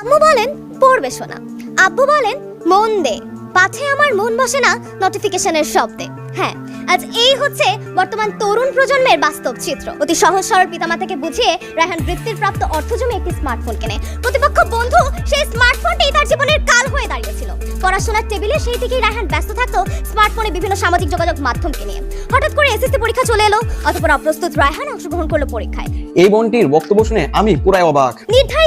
আম্মু বলেন পড়বে শোনা আব্বু বলেন মন দে। পাছে আমার মন বসে না নোটিফিকেশনের শব্দে। হ্যাঁ আজ এই হচ্ছে বর্তমান তরুণ প্রজন্মের বাস্তব চিত্র। অতি সহজ সরল পিতামাতাকে বুঝিয়ে রায়হান বৃত্তির প্রাপ্ত অর্থ জমে একটি স্মার্টফোন কেনে। প্রতিপক্ষ বন্ধু সেই স্মার্টফোনটি তার জীবনের কাল হয়ে দাঁড়িয়েছিল। পড়াশোনার টেবিলে সেই থেকেই রায়হান ব্যস্ত থাকতো স্মার্টফোনে বিভিন্ন সামাজিক যোগাযোগ মাধ্যমকে নিয়ে হঠাৎ করে এসএসসি পরীক্ষা চলে এলো অতপর অপ্রস্তুত রায়হান অংশগ্রহণ করল পরীক্ষায়। এই বোনটির বক্তব্য শুনে আমি পুরাই অবাক। নির্ধারিত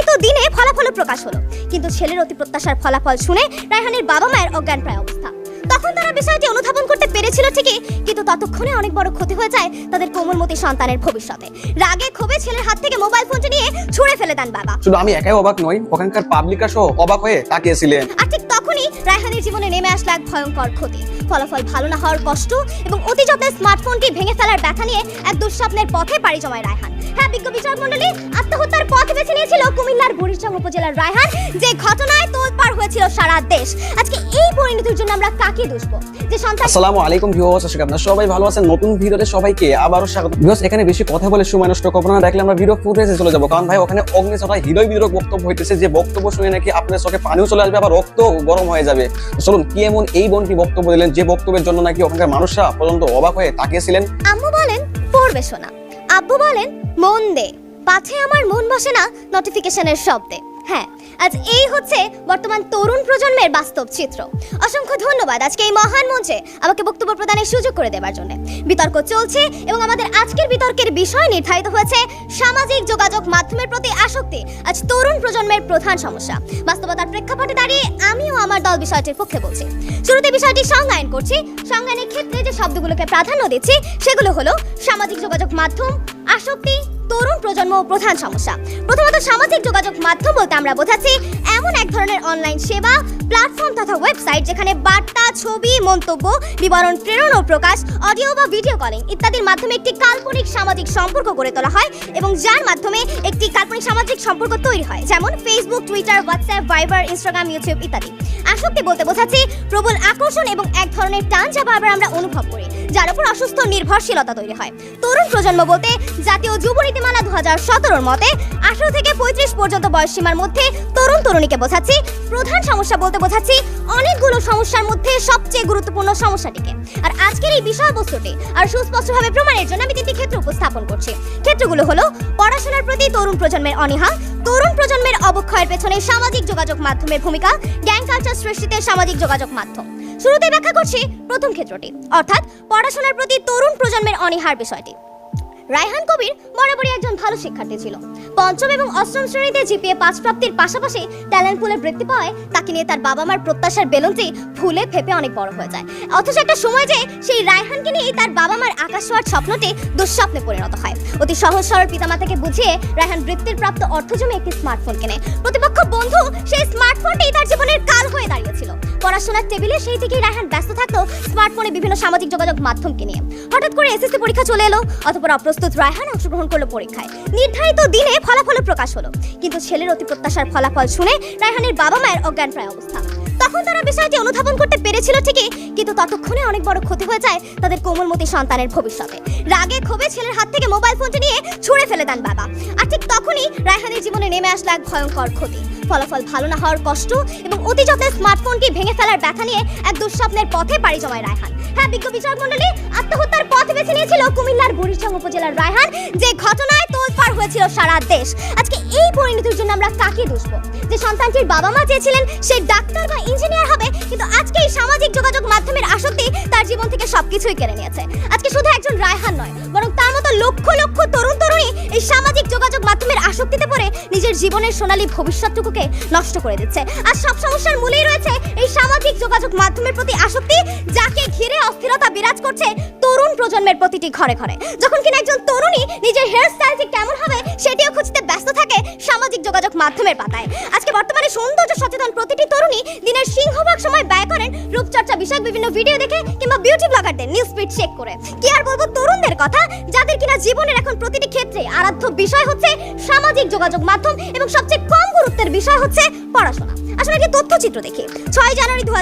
প্রকাশ হলো। কিন্তু ছেলের অতি প্রত্যাশার ফলাফল শুনে রায়হানের বাবা মায়ের অজ্ঞান প্রায় অবস্থা। তখন তারা বিষয়টি অনুধাবন পেরেছিল ঠিকই কিন্তু ততক্ষণে অনেক বড় ক্ষতি হয়ে যায় তাদের কোমলমতি সন্তানের ভবিষ্যতে। রাগে ক্ষোভে ছেলের হাত থেকে মোবাইল ফোনটি নিয়ে ছুঁড়ে ফেলে দেন বাবা। শুধু আমি একাই অবাক নই ওখানকার পাবলিকা সহ অবাক হয়ে তাকিয়েছিলেন। আর ঠিক তখনই রায়হানের জীবনে নেমে আসলো এক ভয়ঙ্কর ক্ষতি। ফলাফল ভালো না হওয়ার কষ্ট এবং অতি যত্নে স্মার্টফোনটি ভেঙে ফেলার ব্যথা নিয়ে এক দুঃস্বপ্নের পথে পাড়ি জমায় রায়হান। হ্যাঁ বিজ্ঞ বিচারক মন্ডলী আত্মহত্যার পথ বেছে নিয়েছিল কুমিল্লার বুড়িচং উপজেলার রায়হান যে ঘটনায় তোলপাড় হয়েছিল সারা দেশ। আজকে এই পরিণতির জন্য আমরা কাকে দুষবো? যে সন্তান আসসালামু আলাইকুম ভিউয়ার্স আশা করি আপনারা সবাই ভালো আছেন। নতুন ভিডিওতে সবাইকে আবারও স্বাগত। ভিউয়ার্স এখানে বেশি কথা বলে সময় নষ্ট করব না। দেখলে আমরা ভিডিও ফুটেজে চলে যাব। কারণ ভাই ওখানে অগ্নিশটা হৃদয় বিদরক বক্তব্য হইতেছে। যে বক্তব্য শুনে নাকি আপনার চোখে পানিও চলে আসবে আবার রক্ত গরম হয়ে যাবে। চলুন কি এমন এই বোনটি বক্তব্য দিলেন? যে বক্তব্যের জন্য নাকি ওখানকার মানুষরা পর্যন্ত অবাক হয়ে তাকিয়েছিলেন? আম্মু বলেন পড়বে শোনা আব্বু বলেন মন দে। পাছে আমার মন বসে না নোটিফিকেশনের শব্দে। হ্যাঁ আজ এই হচ্ছে বর্তমান তরুণ প্রজন্মের বাস্তব চিত্র। অসংখ্য ধন্যবাদ আজকে এই মহান মঞ্চে আমাকে বক্তব্য প্রদানের সুযোগ করে দেওয়ার জন্য। বিতর্ক চলছে এবং আমাদের আজকের বিতর্কের বিষয় নির্ধারিত হয়েছে সামাজিক যোগাযোগ মাধ্যমের প্রতি আসক্তি, আজ তরুণ প্রজন্মের প্রধান সমস্যা। বাস্তবতার প্রেক্ষাপটে দাঁড়িয়ে আমিও আমার দল বিষয়টির পক্ষে বলছি। শুরুতে বিষয়টি সংজ্ঞায়ন করছি। সংজ্ঞায়নের ক্ষেত্রে যে শব্দগুলোকে প্রাধান্য দিচ্ছি, সেগুলো হলো সামাজিক যোগাযোগ মাধ্যম আসক্তি, তরুণ প্রজন্ম প্রধান সমস্যা। প্রথমত সামাজিক যোগাযোগ মাধ্যম বলতে আমরা বোঝাচ্ছি, এমন এক ধরনের অনলাইন সেবা প্ল্যাটফর্ম তথা ওয়েবসাইট যেখানে বার্তা, ছবি, মন্তব্য, বিবরণ, প্রেরণ ও প্রকাশ অডিও বা ভিডিও কলিং ইত্যাদির মাধ্যমে একটি কাল্পনিক সামাজিক সম্পর্ক গড়ে তোলা হয় এবং যার মাধ্যমে একটি কাল্পনিক সামাজিক সম্পর্ক তৈরি হয়, যেমন Facebook Twitter WhatsApp Viber Instagram YouTube ইত্যাদি। আসক্তি বলতে বোঝাচ্ছি, প্রবল আকর্ষণ এবং এক ধরনের টান যা আমরা অনুভব করি। যার উপর অসুস্থ নির্ভরশীলতা তৈরি হয়। তরুণ প্রজন্ম বলতে জাতীয় যুব নীতিমালা দু হাজার সতেরোর মতে আঠারো থেকে পঁয়ত্রিশ পর্যন্ত বয়স সীমার মধ্যে তরুণ তরুণীকে বোঝাচ্ছি। প্রধান সমস্যা বলতে বোঝাচ্ছি অনেকগুলো সমস্যার মধ্যে সবচেয়ে গুরুত্বপূর্ণ সমস্যাটিকে। আর আজকের এই বিষয়বস্তুটি আর সুস্পষ্টভাবে প্রমাণের জন্য আমি তিনটি ক্ষেত্র উপস্থাপন করছি। ক্ষেত্রগুলো হলো, পড়াশোনার প্রতি তরুণ প্রজন্মের অনীহা, তরুণ প্রজন্মের অবক্ষয়ের পেছনে সামাজিক যোগাযোগ মাধ্যমের ভূমিকা গ্যাং কালচার সৃষ্টিতে সামাজিক যোগাযোগ মাধ্যম। শুরুতে ব্যাখ্যা করছি প্রথম ক্ষেত্রটি অর্থাৎ পড়াশোনার প্রতি তরুণ প্রজন্মের অনীহার বিষয়টি। রায়হান কবির বরাবরই একজন ভালো শিক্ষার্থী ছিল। পঞ্চম এবং অষ্টম শ্রেণীতে জিপিএ পাঁচ প্রাপ্তির পাশাপাশি ট্যালেন্ট পুলে বৃত্তি পাওয়ায় তাকে নিয়ে তার বাবা মার প্রত্যাশার বেলুনটি ফুলে ফেপে অনেক বড় হয়ে যায়। অথচ একটা সময় যে সেই রায়হানকে নিয়ে তার বাবা মার আকাশ ছোঁয়ার স্বপ্নটি দুঃস্বপ্নে পরিণত হয়। অতি সহজ সরল পিতামাতাকে বুঝিয়ে রায়হান বৃত্তির প্রাপ্ত অর্থ জমে একটি স্মার্টফোন কেনে। প্রতিপক্ষ বন্ধু সেই স্মার্টফোনটি তার জীবনের কাল হয়ে দাঁড়িয়েছিল। পড়াশোনার টেবিলে সেই থেকেই রায়হান ব্যস্ত থাকতো স্মার্টফোনে বিভিন্ন সামাজিক যোগাযোগ মাধ্যমকে নিয়ে। হঠাৎ করে এসএসসি পরীক্ষা চলে এলো, অতপর অপ্রস্তুত রায়হান অংশগ্রহণ করল পরীক্ষায়। নির্ধারিত দিনে ফলাফল প্রকাশ হলো। কিন্তু ছেলের অতি প্রত্যাশার ফলাফল শুনে রায়হানের বাবা মায়ের অজ্ঞান প্রায় অবস্থা। তখন তারা বিষয়টি অনুধাবন করতে পেরেছিল ঠিকই, কিন্তু ততক্ষণে অনেক বড় ক্ষতি হয়ে যায় তাদের কোমলমতি সন্তানের ভবিষ্যতে। রাগে ক্ষোভে ছেলের হাত থেকে মোবাইল ফোনটি নিয়ে ছুঁড়ে ফেলে দেন বাবা। আর ঠিক তখনই রায়হানের জীবনে নেমে আসলো এক ভয়ঙ্কর ক্ষতি। ফলাফল ভালো না হওয়ার কষ্ট এবং অতি যত্নে স্মার্টফোনটি ভেঙে ফেলার ব্যথা নিয়ে এক দুঃস্বপ্নের পথে পাড়ি জমায় রায়হান। হ্যাঁ মন্ডলী, আত্মহত্যার পথ বেছে নিয়েছিল কুমিল্লার বুড়িচং উপজেলার রায়হান, যে ঘটনায় তোলপাড় হয়েছিল সারা দেশ। আজকে এই পরিণতির জন্য আমরা কাকে দুষবো? যে সন্তানটির বাবা মা চেয়েছিলেন সে ডাক্তার বা ইঞ্জিনিয়ার হবে, কিন্তু আজকে এই সামাজিক যোগাযোগ মাধ্যমের আসক্তি তার জীবন থেকে সবকিছুই কেড়ে নিয়েছে। আজকে শুধু একজন রায়হান নয়, বরং তার মতো লক্ষ লক্ষ তরুণ তরুণী এই সামাজিক যোগাযোগ মাধ্যমের আসক্তিতে পড়ে নিজের জীবনের সোনালী ভবিষ্যৎটুকুকে নষ্ট করে দিচ্ছে। আর সব সমস্যার মূলেই রয়েছে এই সামাজিক যোগাযোগ মাধ্যমের প্রতি আসক্তি, যাকে ঘিরে অস্থিরতা বিরাজ করছে তরুণ প্রজন্মের প্রতিটি ঘরে ঘরে। যখন কিনা একজন তরুণী নিজের হেয়ার স্টাইলটি কেমন হবে সেটিও খুঁজতে ব্যস্ত থাকে সামাজিক যোগাযোগ মাধ্যমের পাতায়। আজকে বর্তমানে সৌন্দর্য সচেতন প্রতিটি তরুণী দিনের সিংহভাগ সময় ব্যয় করেন রূপচর্চা বিষয়ক বিভিন্ন ভিডিও দেখে কিংবা বিউটি ব্লগারদের নিউজ ফিড চেক করে। কি আর বলব তরুণদের কথা? যাদের কিনা জীবনের এখন প্রতিটি ক্ষেত্রে আরাধ্য বিষয় হচ্ছে সামাজিক যোগাযোগ মাধ্যম এবং সবচেয়ে কম গুরুত্বের বিষয় হচ্ছে পড়াশোনা। আসলে একটি তথ্যচিত্র দেখি। ছয় জানুয়ারি দু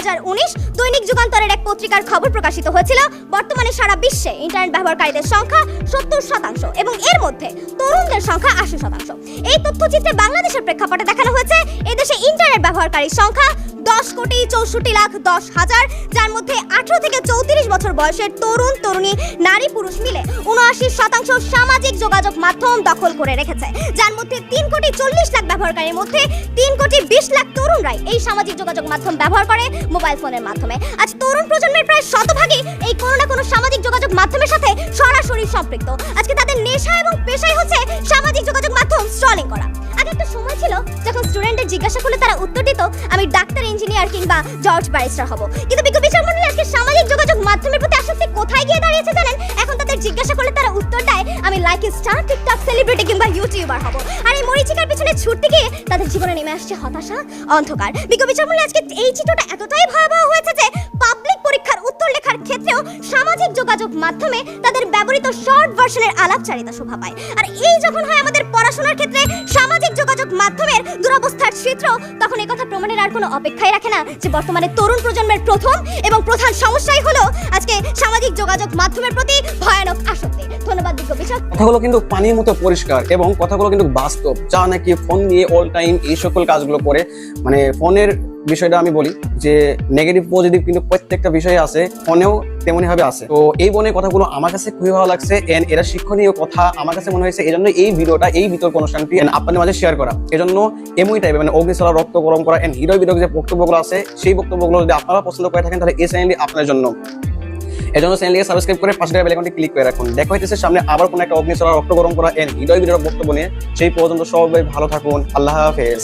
দৈনিক যুগান্তরের এক পত্রিকার খবর প্রকাশিত হয়েছিল। বর্তমানে সারা বিশ্বে ইন্টারনেট ব্যবহারকারীদের সংখ্যা সত্তর শতাংশ এবং এর মধ্যে তরুণদের সংখ্যা আশি শতাংশ। এই তথ্যচিত্রে বাংলাদেশের প্রেক্ষাপটে দেখানো হয়েছে, এদেশে ইন্টারনেট ব্যবহারকারীর সংখ্যা দশ কোটি চৌষট্টি লাখ দশ হাজার, যার মধ্যে আঠারো থেকে চৌত্রিশ বছর বয়সের তরুণ, তরুণী, নারী, পুরুষ মিলে উনআশি শতাংশ সামাজিক যোগাযোগ মাধ্যম দখল করে রেখেছে। যার মধ্যে তিন কোটি চল্লিশ লাখ ব্যবহারকারীর মধ্যে তিন কোটি বিশ লাখ তরুণরাই এই সামাজিক যোগাযোগ মাধ্যম ব্যবহার করে মোবাইল ফোনের মাধ্যমে। আজ তরুণ প্রজন্মের প্রায় শতভাগই এই কোনো না কোনো সামাজিক যোগাযোগ মাধ্যমের সাথে সরাসরি সম্পৃক্ত। আজকে তাদের নেশা এবং পেশাই হচ্ছে সামাজিক যোগাযোগ মাধ্যম স্ট্রলিং করা। আগে একটা সময় ছিল যখন স্টুডেন্টদের জিজ্ঞাসা করলে তারা উত্তর দিত, আমি ডাক্তার ইঞ্জিনিয়ার কিংবা জর্জ ব্যারিস্টার হব। কিন্তু বিজ্ঞ বিচারমণ্ডলী আজকে সামাজিক যোগাযোগ মাধ্যমের প্রতি আসক্তি কোথায় গিয়ে দাঁড়িয়েছে জানেন? জিজ্ঞাসা করলে তারা উত্তর দেয়, আমি লাইক স্টার টিকটক সেলিব্রিটি কিংবা ইউটিউবার হব। আর এই মরিচিকার পিছনে ছুটতে গিয়ে তাদের জীবনে নেমে আসছে হতাশা, অন্ধকার। বিজ্ঞ বিচারমণ্ডলী আজকে এই চিত্রটা এতটাই ভয়াবহ হয়েছে যে পাবলিক পরীক্ষার উত্তর লেখার ক্ষেত্রেও সামাজিক যোগাযোগ মাধ্যমে তাদের ব্যবহৃত শর্ট ভার্সনের আলাপচারিতা শোভা পায়। আর এই যখন হয় আমাদের পড়াশোনার ক্ষেত্রে সামাজিক যোগাযোগ মাধ্যমের দুরবস্থার চিত্র, তখন কথা প্রমাণের আর কোনো অপেক্ষাই রাখে না যে বর্তমানে তরুণ প্রজন্মের প্রথম এবং প্রধান সমস্যাই হলো আজকে সামাজিক যোগাযোগ মাধ্যমের প্রতি ভয়ানক আসক্তি। ধন্যবাদ বিজ্ঞ বিচার কথাগুলো কিন্তু পানির মতো পরিষ্কার এবং কথাগুলো কিন্তু বাস্তব। যা নাকি ফোন নিয়ে অল টাইম এই সকল কাজগুলো করে মানে ফোনের বিষয়টা আমি বলি যে নেগেটিভ পজিটিভ কিন্তু প্রত্যেকটা বিষয়ে আছে ফোনেও তেমনি ভাবে আছে। তো এই বনের কথাগুলো আমার কাছে খুবই ভালো লাগছে এন্ড এরা শিক্ষণীয় কথা আমার কাছে মনে হয়েছে এই জন্য এই ভিডিওটা, এই বিতর্ক অনুষ্ঠানটি আপনাদের মাঝে শেয়ার করা। এজন্য এমই টাইপের মানে অগ্নিশলা রক্ত গরম করা এন্ড হিরো বিরোধী যে বক্তব্যগুলো আছে, সেই বক্তব্যগুলো যদি আপনারা পছন্দ করে থাকেন, তাহলে এই চ্যানেলটি আপনার জন্য। এজন্য চ্যানেলটিকে সাবস্ক্রাইব করে পাশে বেল আইকনটি ক্লিক করে রাখুন। দেখা হইতেছে সামনে আবার কোনো একটা অগ্নিশলা রক্ত গরম করা এন্ড হৃদয় বিরোধী বক্তব্য নিয়ে সেই পর্যন্ত সবাই ভালো থাকুন। আল্লাহ হাফেজ।